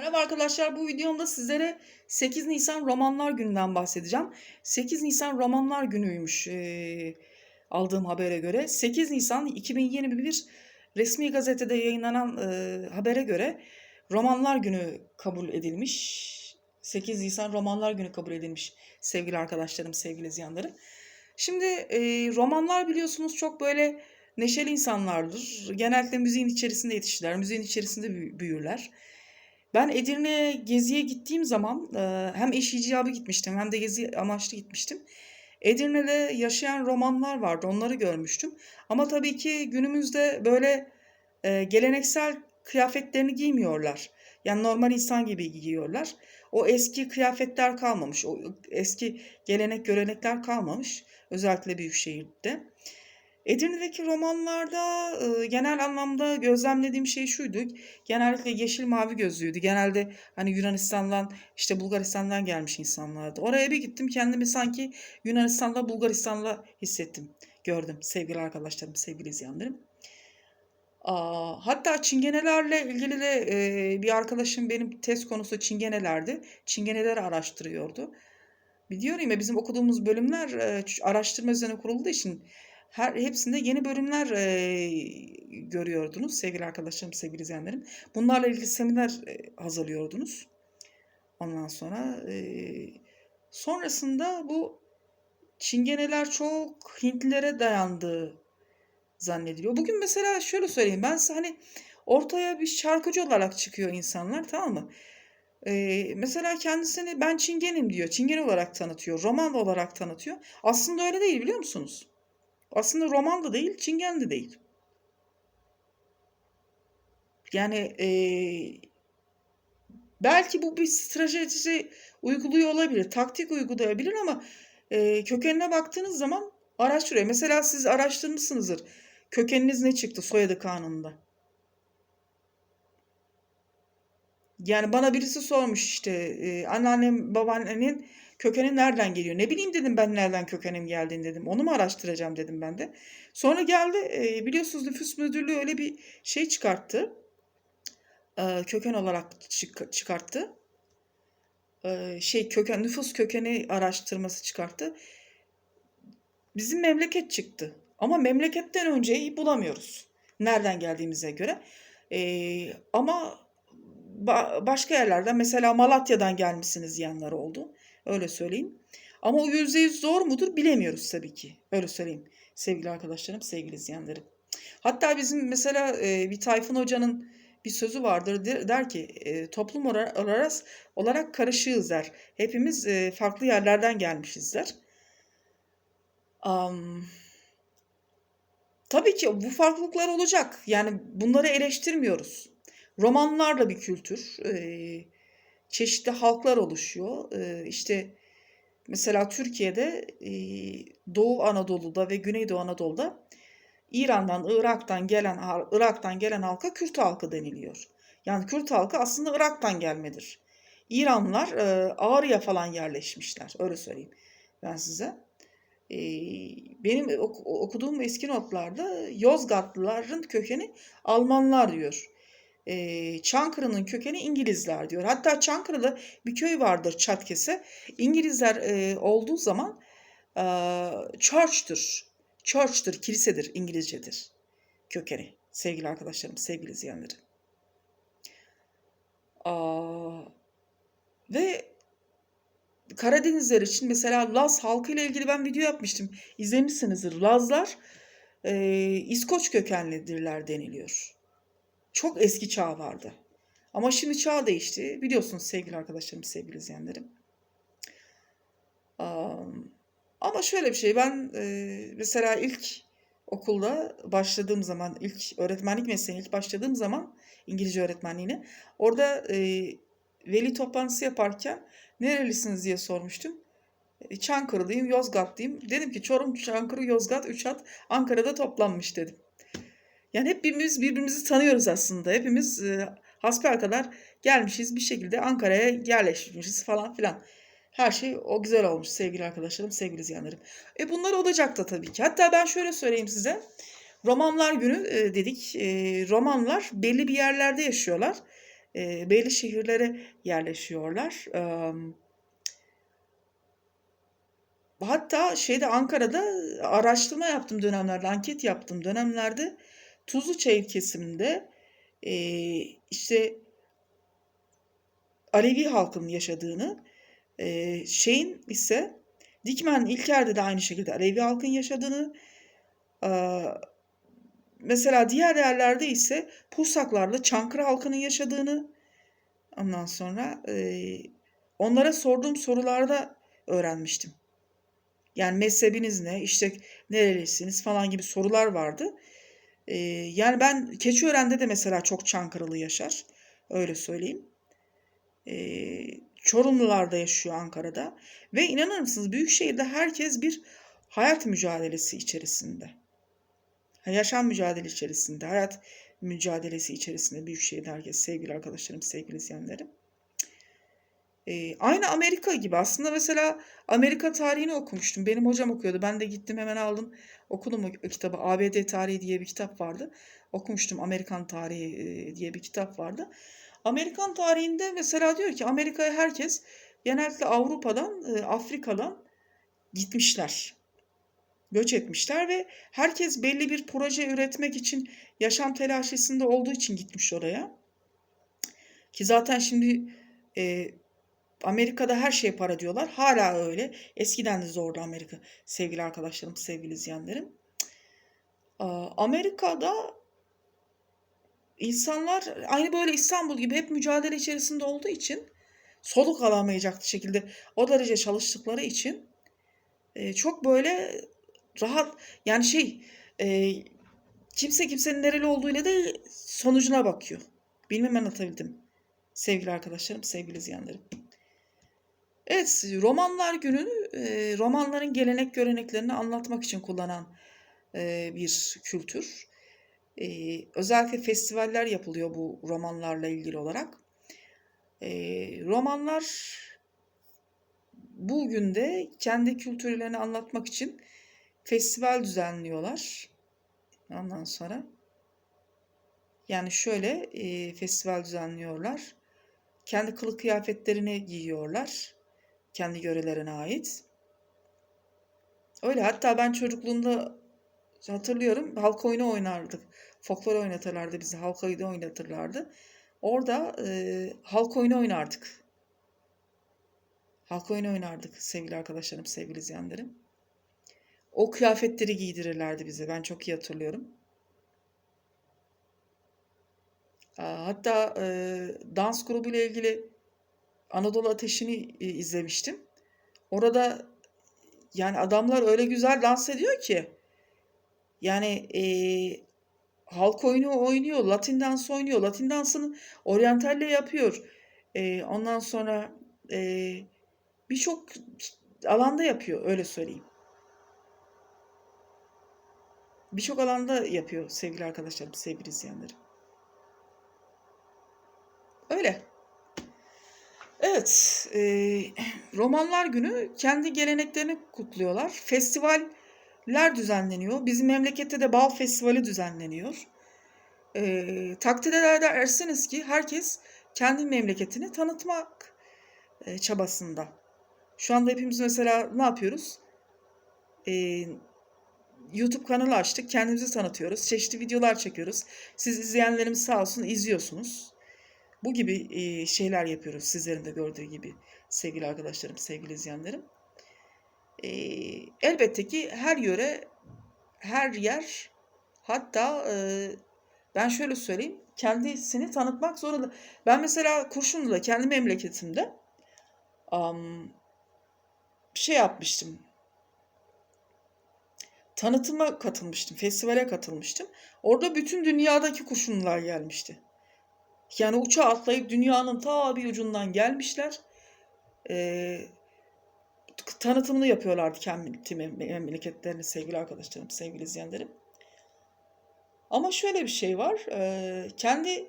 Merhaba arkadaşlar bu videomda sizlere 8 Nisan Romanlar Günü'nden bahsedeceğim. 8 Nisan Romanlar Günü'ymüş eee, aldığım habere göre. 8 Nisan 2021 resmi gazetede yayınlanan eee, habere göre Romanlar Günü kabul edilmiş. 8 Nisan Romanlar Günü kabul edilmiş sevgili arkadaşlarım, sevgili izleyenlerim. Şimdi eee, romanlar biliyorsunuz çok böyle neşeli insanlardır. Genellikle müziğin içerisinde yetişirler, müziğin içerisinde büyü- büyürler. Ben Edirne'ye geziye gittiğim zaman e, hem eş icabı gitmiştim hem de gezi amaçlı gitmiştim. Edirne'de yaşayan romanlar vardı onları görmüştüm. Ama tabii ki günümüzde böyle e, geleneksel kıyafetlerini giymiyorlar. Yani normal insan gibi giyiyorlar. O eski kıyafetler kalmamış. O eski gelenek görenekler kalmamış. Özellikle büyük şehirde. Edirne'deki romanlarda e, genel anlamda gözlemlediğim şey şuydu. Genellikle yeşil mavi gözlüydü. Genelde hani Yunanistan'dan işte Bulgaristan'dan gelmiş insanlardı. Oraya bir gittim kendimi sanki Yunanistan'da Bulgaristan'da hissettim. Gördüm sevgili arkadaşlarım, sevgili izleyenlerim. Aa, hatta çingenelerle ilgili de e, bir arkadaşım benim test konusu çingenelerdi. Çingeneleri araştırıyordu. Biliyorum ya bizim okuduğumuz bölümler e, araştırma üzerine kurulduğu için her hepsinde yeni bölümler e, görüyordunuz sevgili arkadaşlarım, sevgili izleyenlerim. Bunlarla ilgili seminer e, hazırlıyordunuz. Ondan sonra e, sonrasında bu çingeneler çok Hintlilere dayandığı zannediliyor. Bugün mesela şöyle söyleyeyim ben size hani ortaya bir şarkıcı olarak çıkıyor insanlar tamam mı? Ee, mesela kendisini ben Çingenim diyor. Çingen olarak tanıtıyor. Roman olarak tanıtıyor. Aslında öyle değil biliyor musunuz? Aslında roman da değil, Çingen de değil. Yani ee, belki bu bir strateji uyguluyor olabilir, taktik uygulayabilir ama ee, kökenine baktığınız zaman araştırıyor. Mesela siz araştırmışsınızdır. Kökeniniz ne çıktı soyadı kanununda? Yani bana birisi sormuş işte e, anneannem babaannenin kökeni nereden geliyor? Ne bileyim dedim ben nereden kökenim geldiğini dedim. Onu mu araştıracağım dedim ben de. Sonra geldi e, biliyorsunuz nüfus müdürlüğü öyle bir şey çıkarttı. E, köken olarak çık- çıkarttı. E, şey köken nüfus kökeni araştırması çıkarttı. Bizim memleket çıktı. Ama memleketten önceyi bulamıyoruz. Nereden geldiğimize göre. E, ama başka yerlerden mesela Malatya'dan gelmişsiniz diyenler oldu. Öyle söyleyeyim. Ama o yüzde yüz doğru mudur bilemiyoruz tabii ki. Öyle söyleyeyim sevgili arkadaşlarım, sevgili izleyenlerim. Hatta bizim mesela e, bir Tayfun Hoca'nın bir sözü vardır der, ki e, toplum olarak, olarak karışığız der. Hepimiz e, farklı yerlerden gelmişiz der. Am, tabii ki bu farklılıklar olacak. Yani bunları eleştirmiyoruz. Romanlar da bir kültür. Ee, çeşitli halklar oluşuyor. Ee, işte mesela Türkiye'de e, Doğu Anadolu'da ve Güneydoğu Anadolu'da İran'dan, Irak'tan gelen Irak'tan gelen halka Kürt halkı deniliyor. Yani Kürt halkı aslında Irak'tan gelmedir. İranlılar e, Ağrı'ya falan yerleşmişler. Öyle söyleyeyim ben size. Ee, benim ok- okuduğum eski notlarda Yozgatlıların kökeni Almanlar diyor. Ee, Çankırı'nın kökeni İngilizler diyor. Hatta Çankırı'da bir köy vardır Çatkese. İngilizler e, olduğu zaman e, church'tür. Church'tır, kilisedir, İngilizcedir kökeni. Sevgili arkadaşlarım, sevgili izleyenlerim. Aa, ve Karadenizler için mesela Laz halkı ile ilgili ben video yapmıştım. İzlemişsinizdir. Lazlar e, İskoç kökenlidirler deniliyor. Çok eski çağ vardı. Ama şimdi çağ değişti. Biliyorsunuz sevgili arkadaşlarım, sevgili izleyenlerim. Am, ama şöyle bir şey ben e, mesela ilk okulda başladığım zaman ilk öğretmenlik mesleğine ilk başladığım zaman İngilizce öğretmenliğine orada e, veli toplantısı yaparken nerelisiniz diye sormuştum. E, Çankırılıyım, Yozgatlıyım. Dedim ki Çorum, Çankırı, Yozgat, Üçat Ankara'da toplanmış dedim. Yani hepimiz birbirimizi tanıyoruz aslında. Hepimiz e, hasbelkader gelmişiz bir şekilde Ankara'ya yerleşmişiz falan filan. Her şey o güzel olmuş sevgili arkadaşlarım, sevgili izleyenlerim. E bunlar olacak da tabii ki. Hatta ben şöyle söyleyeyim size. Romanlar günü e, dedik. E, romanlar belli bir yerlerde yaşıyorlar. e, belli şehirlere yerleşiyorlar. E, hatta şeyde Ankara'da araştırma yaptım dönemlerde, anket yaptım dönemlerde Tuzluçayır kesiminde e, işte Alevi halkının yaşadığını, e, şeyin ise Dikmen İlker'de de aynı şekilde Alevi halkın yaşadığını, e, mesela diğer yerlerde ise Pursaklarla Çankırı halkının yaşadığını, ondan sonra e, onlara sorduğum sorularda öğrenmiştim. Yani mezhebiniz ne, işte nerelisiniz falan gibi sorular vardı. E, yani ben Keçiören'de de mesela çok Çankırılı yaşar, öyle söyleyeyim. E, Çorumlular da yaşıyor Ankara'da. Ve inanır mısınız Büyükşehir'de herkes bir hayat mücadelesi içerisinde. Yaşam mücadele içerisinde, hayat mücadelesi içerisinde Büyükşehir'de herkes sevgili arkadaşlarım, sevgili izleyenlerim. Ee, aynı Amerika gibi aslında mesela Amerika tarihini okumuştum. Benim hocam okuyordu. Ben de gittim hemen aldım. Okudum o kitabı. ABD tarihi diye bir kitap vardı. Okumuştum. Amerikan tarihi diye bir kitap vardı. Amerikan tarihinde mesela diyor ki Amerika'ya herkes genellikle Avrupa'dan, Afrika'dan gitmişler. Göç etmişler ve herkes belli bir proje üretmek için yaşam telaşesinde olduğu için gitmiş oraya. Ki zaten şimdi e, Amerika'da her şey para diyorlar. Hala öyle. Eskiden de zordu Amerika. Sevgili arkadaşlarım, sevgili izleyenlerim. Amerika'da insanlar aynı böyle İstanbul gibi hep mücadele içerisinde olduğu için soluk alamayacak şekilde o derece çalıştıkları için e, çok böyle rahat yani şey e, kimse kimsenin nereli olduğuyla da sonucuna bakıyor. Bilmem anlatabildim. Sevgili arkadaşlarım, sevgili izleyenlerim. Evet, romanlar günü e, romanların gelenek göreneklerini anlatmak için kullanan bir kültür. Özellikle festivaller yapılıyor bu romanlarla ilgili olarak. Romanlar bugün de kendi kültürlerini anlatmak için festival düzenliyorlar. Ondan sonra yani şöyle festival düzenliyorlar. Kendi kılık kıyafetlerini giyiyorlar. Kendi yörelerine ait. Öyle hatta ben çocukluğumda hatırlıyorum halk oyunu oynardık. Folklor oynatırlardı bizi. Halk oyunu oynatırlardı. Orada e, halk oyunu oynardık. Halk oyunu oynardık sevgili arkadaşlarım, sevgili izleyenlerim. O kıyafetleri giydirirlerdi bize. Ben çok iyi hatırlıyorum. Hatta e, dans grubu ile ilgili Anadolu Ateşi'ni e, izlemiştim. Orada yani adamlar öyle güzel dans ediyor ki yani e, halk oyunu oynuyor, Latin dans oynuyor. Latin dansını oryantalle yapıyor. E, ondan sonra e, birçok alanda yapıyor öyle söyleyeyim. Birçok alanda yapıyor sevgili arkadaşlarım, sevgili izleyenlerim. Öyle. Evet, e, Romanlar Günü kendi geleneklerini kutluyorlar. Festivaller düzenleniyor. Bizim memlekette de Bal Festivali düzenleniyor. E, takdir edersiniz ki herkes kendi memleketini tanıtmak e, çabasında. Şu anda hepimiz mesela ne yapıyoruz? E, YouTube kanalı açtık, kendimizi tanıtıyoruz, çeşitli videolar çekiyoruz. Siz izleyenlerimiz sağ olsun izliyorsunuz. Bu gibi şeyler yapıyoruz sizlerin de gördüğü gibi sevgili arkadaşlarım, sevgili izleyenlerim. Elbette ki her yöre, her yer hatta ben şöyle söyleyeyim kendisini tanıtmak zorunda. Ben mesela Kurşunlu'da kendi memleketimde um, şey yapmıştım. Tanıtıma katılmıştım, festivale katılmıştım. Orada bütün dünyadaki kurşunlular gelmişti. Yani uçağa atlayıp dünyanın ta bir ucundan gelmişler. Ee, tanıtımını yapıyorlardı kendi memleketlerini sevgili arkadaşlarım, sevgili izleyenlerim. Ama şöyle bir şey var. E, kendi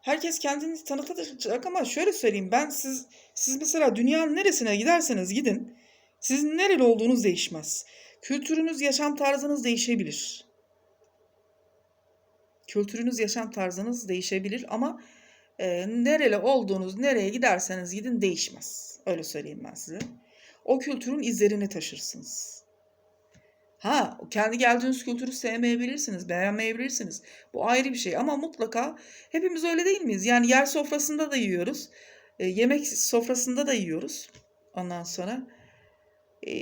herkes kendini tanıtacak ama şöyle söyleyeyim ben siz siz mesela dünyanın neresine giderseniz gidin sizin nereli olduğunuz değişmez. Kültürünüz, yaşam tarzınız değişebilir kültürünüz, yaşam tarzınız değişebilir ama e, nereli olduğunuz, nereye giderseniz gidin değişmez. Öyle söyleyeyim ben size. O kültürün izlerini taşırsınız. Ha, kendi geldiğiniz kültürü sevmeyebilirsiniz, beğenmeyebilirsiniz. Bu ayrı bir şey ama mutlaka hepimiz öyle değil miyiz? Yani yer sofrasında da yiyoruz. e, yemek sofrasında da yiyoruz. Ondan sonra e,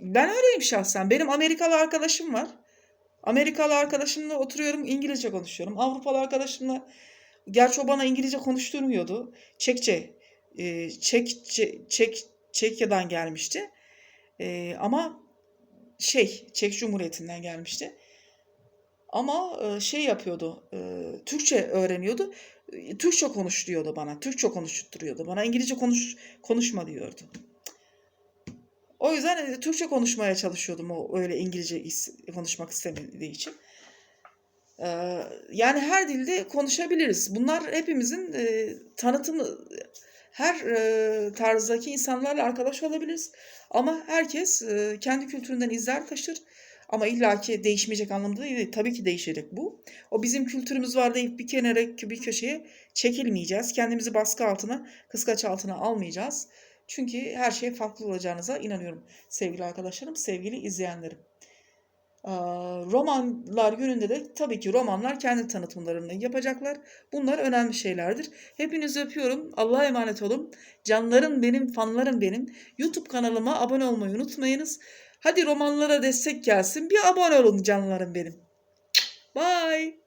ben öyleyim şahsen. Benim Amerikalı arkadaşım var. Amerikalı arkadaşımla oturuyorum, İngilizce konuşuyorum. Avrupalı arkadaşımla, gerçi o bana İngilizce konuşturmuyordu. Çekçe, e, Çek, Çek, Çek, Çekya'dan gelmişti. E, ama şey, Çek Cumhuriyeti'nden gelmişti. Ama e, şey yapıyordu, e, Türkçe öğreniyordu. E, Türkçe konuş diyordu bana, Türkçe konuşturuyordu bana. İngilizce konuş konuşma diyordu. O yüzden e, Türkçe konuşmaya çalışıyordum o öyle İngilizce konuşmak istemediği için. Yani her dilde konuşabiliriz. Bunlar hepimizin e, tanıtımı. Her e, tarzdaki insanlarla arkadaş olabiliriz. Ama herkes kendi kültüründen izler taşır. Ama illaki değişmeyecek anlamda değil. Tabii ki değişecek bu. O bizim kültürümüz var deyip bir kenara bir köşeye çekilmeyeceğiz. Kendimizi baskı altına, kıskaç altına almayacağız. Çünkü her şey farklı olacağınıza inanıyorum sevgili arkadaşlarım, sevgili izleyenlerim. Romanlar gününde de tabii ki romanlar kendi tanıtımlarını yapacaklar. Bunlar önemli şeylerdir. Hepinizi öpüyorum. Allah'a emanet olun. Canlarım benim, fanlarım benim. YouTube kanalıma abone olmayı unutmayınız. Hadi romanlara destek gelsin. Bir abone olun canlarım benim. Bye.